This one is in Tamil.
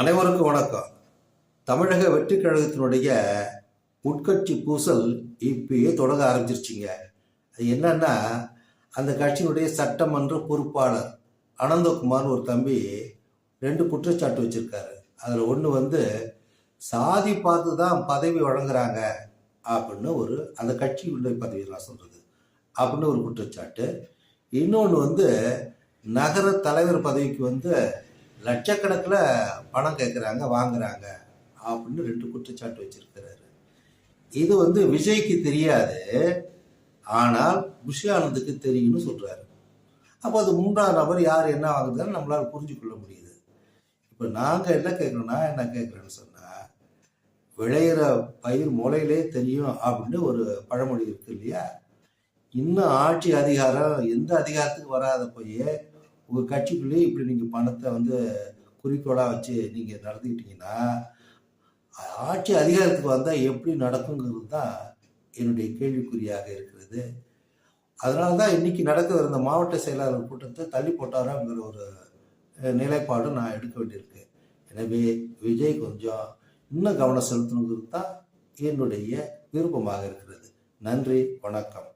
அனைவருக்கும் வணக்கம். தமிழக வெற்றிக் கழகத்தினுடைய உட்கட்சி பூசல் இப்பயே தொடங்க ஆரம்பிச்சிருச்சிங்க. அது என்னன்னா அந்த கட்சியினுடைய சட்டமன்ற பொறுப்பாளர் அனந்தகுமார் ஒரு தம்பி ரெண்டு குற்றச்சாட்டு வச்சிருக்காரு. அதில் ஒன்று வந்து சாதி பார்த்து தான் பதவி வழங்குறாங்க அப்படின்னு ஒரு அந்த கட்சியுடைய பதவியெல்லாம் சொல்கிறது அப்படின்னு ஒரு குற்றச்சாட்டு. இன்னொன்று வந்து நகர தலைவர் பதவிக்கு வந்து லட்சக்கணக்கில் பணம் கேட்குறாங்க வாங்குறாங்க அப்படின்னு ரெண்டு குற்றச்சாட்டு வச்சிருக்கிறாரு. இது வந்து விஜய்க்கு தெரியாது ஆனால் புஷி தெரியும்னு சொல்கிறாரு அப்போ அது மூன்றாம் நபர் யார் என்ன வாங்குறதுன்னு நம்மளால் புரிஞ்சு கொள்ள முடியுது. இப்போ நாங்கள் என்ன கேட்குறோம்னா என்ன கேட்குறேன்னு சொன்னால் விளையிற பயிர் முளையிலே தெரியும் அப்படின்னு ஒரு பழமொழி இருக்கு இல்லையா? இன்னும் ஆட்சி அதிகாரம் எந்த அதிகாரத்துக்கு வராத போய் உங்கள் கட்சிக்குள்ளேயே இப்படி நீங்கள் பணத்தை வந்து குறிக்கோளாக வச்சு நீங்கள் நடந்துக்கிட்டீங்கன்னா ஆட்சி அதிகாரத்துக்கு வந்தால் எப்படி நடக்குங்கிறது தான் என்னுடைய கேள்விக்குறியாக இருக்கிறது. அதனால தான் இன்னைக்கு நடக்கிற இந்த மாவட்ட செயலாளர் கூட்டத்தை தள்ளி போட்டாராங்கிற ஒரு நிலைப்பாடும் நிலைப்பாடு நான் எடுக்க வேண்டியிருக்கு. எனவே விஜய் கொஞ்சம் இன்னும் கவனம் செலுத்தணுங்கிறது தான் என்னுடைய விருப்பமாக இருக்கிறது. நன்றி வணக்கம்.